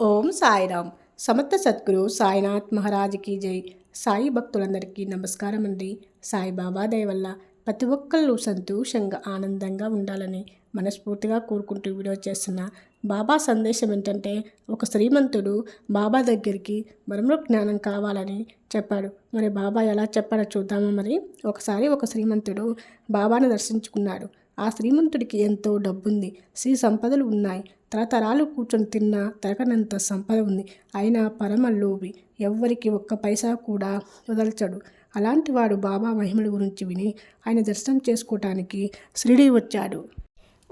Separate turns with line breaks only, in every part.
ఓం సాయిరామ్ సమర్థ సద్గురు సాయినాథ్ మహారాజ్కి జై. సాయి భక్తులందరికీ నమస్కారం అండి సాయిబాబా దయ వల్ల ప్రతి ఒక్కళ్ళు సంతోషంగా ఆనందంగా ఉండాలని మనస్ఫూర్తిగా కోరుకుంటూ వీడియో చేస్తున్న బాబా సందేశం ఏంటంటే ఒక శ్రీమంతుడు బాబా దగ్గరికి బ్రహ్మ జ్ఞానం కావాలని చెప్పాడు. మరి బాబా ఎలా చెప్పాడో చూద్దామా మరి? ఒకసారి ఒక శ్రీమంతుడు బాబాను దర్శించుకున్నాడు. ఆ శ్రీమంతుడికి ఎంతో డబ్బుంది. శ్రీ సంపదలు ఉన్నాయి. తరతరాలు కూర్చొని తిన్నా తరగనంత సంపద ఉంది. అయినా పరమ లోభి ఎవ్వరికి ఒక్క పైసా కూడా వదల్చడు. అలాంటి వాడు బాబా మహిమల గురించి విని ఆయన దర్శనం చేసుకోవటానికి షిరిడి వచ్చాడు.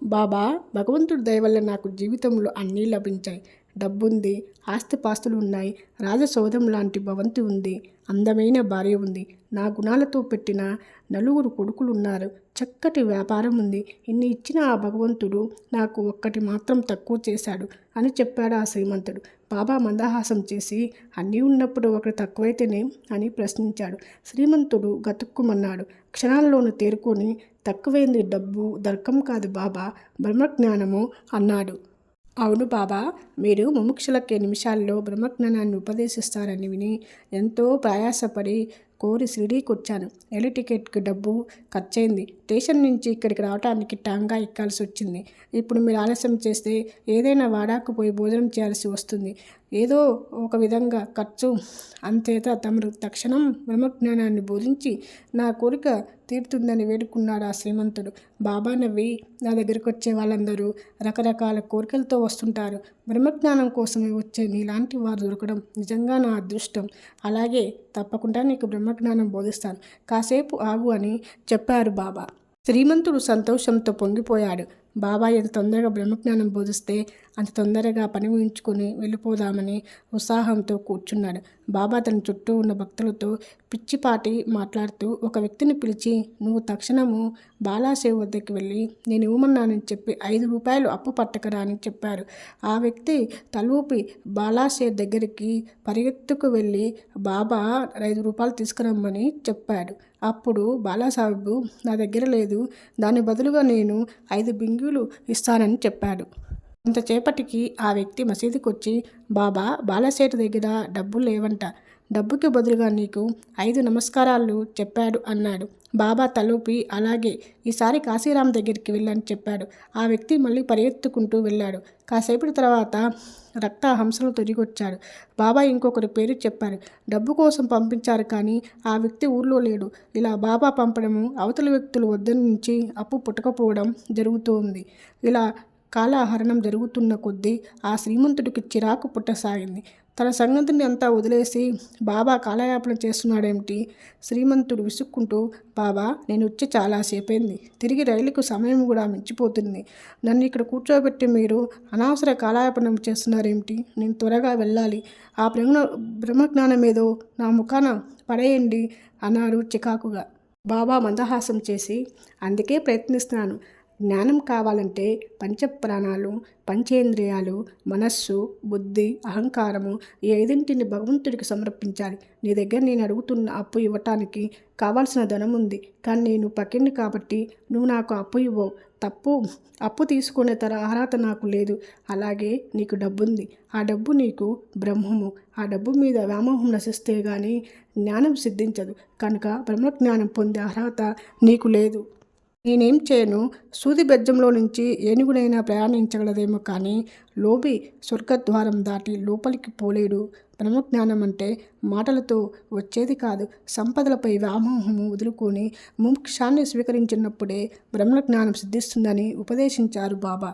బాబా భగవంతుడి దయవల్ల నాకు జీవితంలో అన్నీ లభించాయి. డబ్బుంది ఆస్తిపాస్తులు ఉన్నాయి రాజసౌధం లాంటి భవంతి ఉంది అందమైన భార్య ఉంది. నా గుణాలతో పెట్టిన నలుగురు కొడుకులు ఉన్నారు చక్కటి వ్యాపారం ఉంది. ఇన్ని ఇచ్చిన ఆ భగవంతుడు నాకు ఒక్కటి మాత్రం తక్కువ చేశాడు అని చెప్పాడు ఆ శ్రీమంతుడు. బాబా మందహాసం చేసి అన్నీ ఉన్నప్పుడు ఒకటి తక్కువైతేనే అని ప్రశ్నించాడు. శ్రీమంతుడు గతుక్కుమన్నాడు. క్షణాల్లోనూ తేరుకొని తక్కువైంది డబ్బు దర్కం కాదు బాబా బ్రహ్మజ్ఞానము అన్నాడు. అవును బాబా మీరు ముముక్షులకే నిమిషాల్లో బ్రహ్మజ్ఞానాన్ని ఉపదేశిస్తారని విని ఎంతో ప్రయాసపడి కోరి షిరిడీకి వచ్చాను రైలు టికెట్కి డబ్బు ఖర్చయింది. స్టేషన్ నుంచి ఇక్కడికి రావడానికి టాంగా ఎక్కాల్సి వచ్చింది ఇప్పుడు మీరు ఆలస్యం చేస్తే ఏదైనా వాడాకు పోయి భోజనం చేయాల్సి వస్తుంది. ఏదో ఒక విధంగా ఖర్చు. అంతేత తమరు తక్షణం బ్రహ్మజ్ఞానాన్ని బోధించి నా కోరిక తీరుతుందని వేడుకున్నాడు ఆ శ్రీమంతుడు. బాబా నవ్వి నా దగ్గరికి వచ్చే వాళ్ళందరూ రకరకాల కోరికలతో వస్తుంటారు. బ్రహ్మజ్ఞానం కోసమే వచ్చే నీలాంటి వారు దొరకడం నిజంగా నా అదృష్టం. అలాగే తప్పకుండా నీకు బ్రహ్మజ్ఞానం బోధిస్తాను. కాసేపు ఆగు అని చెప్పారు బాబా. శ్రీమంతుడు సంతోషంతో పొంగిపోయాడు. బాబా ఎంత తొందరగా బ్రహ్మజ్ఞానం బోధిస్తే అంత తొందరగా పని ముగించుకొని వెళ్ళిపోదామని ఉత్సాహంతో కూర్చున్నాడు. బాబా తన చుట్టూ ఉన్న భక్తులతో పిచ్చిపాటి మాట్లాడుతూ ఒక వ్యక్తిని పిలిచి నువ్వు తక్షణము బాలాసేవ్ వద్దకు వెళ్ళి నేను ఇవ్వమన్నానని చెప్పి ఐదు రూపాయలు అప్పు పట్టకరా అని చెప్పారు. ఆ వ్యక్తి తలూపి బాలాషేవ్ దగ్గరికి పరిగెత్తుకు వెళ్ళి బాబా ఐదు రూపాయలు తీసుకురమ్మని చెప్పాడు. అప్పుడు బాలాసాహెబ్ నా దగ్గర లేదు. దాని బదులుగా నేను ఐదు బింగులు ఇస్తానని చెప్పాడు. కొంతసేపటికి ఆ వ్యక్తి మసీదుకొచ్చి బాబా బాలసేటు దగ్గర డబ్బులు లేవంట. డబ్బుకి బదులుగా నీకు ఐదు నమస్కారాలు చెప్పాడు అన్నాడు. బాబా తలూపి అలాగే ఈసారి కాశీరాం దగ్గరికి వెళ్ళని చెప్పాడు. ఆ వ్యక్తి మళ్ళీ పరిగెత్తుకుంటూ వెళ్ళాడు. కాసేపటి తర్వాత రక్త హంసలు తిరిగొచ్చాడు బాబా ఇంకొకరి పేరు చెప్పారు. డబ్బు కోసం పంపించారు కానీ ఆ వ్యక్తి ఊర్లో లేడు. ఇలా బాబా పంపడము అవతల వ్యక్తులు వద్ద నుంచి అప్పు పుట్టకపోవడం జరుగుతుంది. ఇలా కాలహరణం జరుగుతున్న కొద్దీ ఆ శ్రీమంతుడికి చిరాకు పుట్టసాగింది. తన సంగతిని అంతా వదిలేసి బాబా కాలయాపన చేస్తున్నాడేమిటి? శ్రీమంతుడు విసుక్కుంటూ బాబా నేను వచ్చి చాలాసేపైంది తిరిగి రైలుకు సమయం కూడా మించిపోతుంది. నన్ను ఇక్కడ కూర్చోబెట్టి మీరు అనవసర కాలయాపనం చేస్తున్నారేమిటి? నేను త్వరగా వెళ్ళాలి. ఆ బ్రహ్మ బ్రహ్మజ్ఞానం ఏదో నా ముఖాన పడేయండి అన్నాడు చికాకుగా. బాబా మందహాసం చేసి అందుకే ప్రయత్నిస్తున్నాను. జ్ఞానం కావాలంటే పంచప్రాణాలు పంచేంద్రియాలు మనస్సు బుద్ధి అహంకారము ఈ ఐదింటిని భగవంతుడికి సమర్పించాలి. నీ దగ్గర నేను అడుగుతున్న అప్పు ఇవ్వటానికి కావాల్సిన ధనం ఉంది. కానీ నేను పక్కింది కాబట్టి నువ్వు నాకు అప్పు ఇవ్వవు. తప్పు అప్పు తీసుకునే తర అర్హత నాకు లేదు. అలాగే నీకు డబ్బుంది. ఆ డబ్బు నీకు బ్రహ్మము. ఆ డబ్బు మీద వ్యామోహం నశిస్తే కానీ జ్ఞానం సిద్ధించదు. కనుక బ్రహ్మజ్ఞానం పొందే అర్హత నీకు లేదు. నేనేం చేయను? సూది బెజ్జంలో నుంచి ఏనుగునైనా ప్రయాణించగలదేమో కానీ లోబి స్వర్గద్వారం దాటి లోపలికి పోలేడు. బ్రహ్మజ్ఞానం అంటే మాటలతో వచ్చేది కాదు. సంపదలపై వ్యామోహము వదులుకొని ముముక్షాన్ని స్వీకరించినప్పుడే బ్రహ్మజ్ఞానం సిద్ధిస్తుందని ఉపదేశించారు బాబా.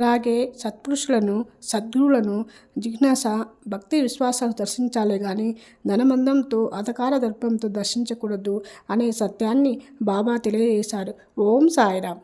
అలాగే సత్పురుషులను సద్గురువులను జిజ్ఞాస భక్తి విశ్వాసాలు దర్శించాలే కానీ ధనమందంతో అధకార దర్పంతో దర్శించకూడదు అనే సత్యాన్ని బాబా తెలియజేశారు. ఓం సాయిరామ్.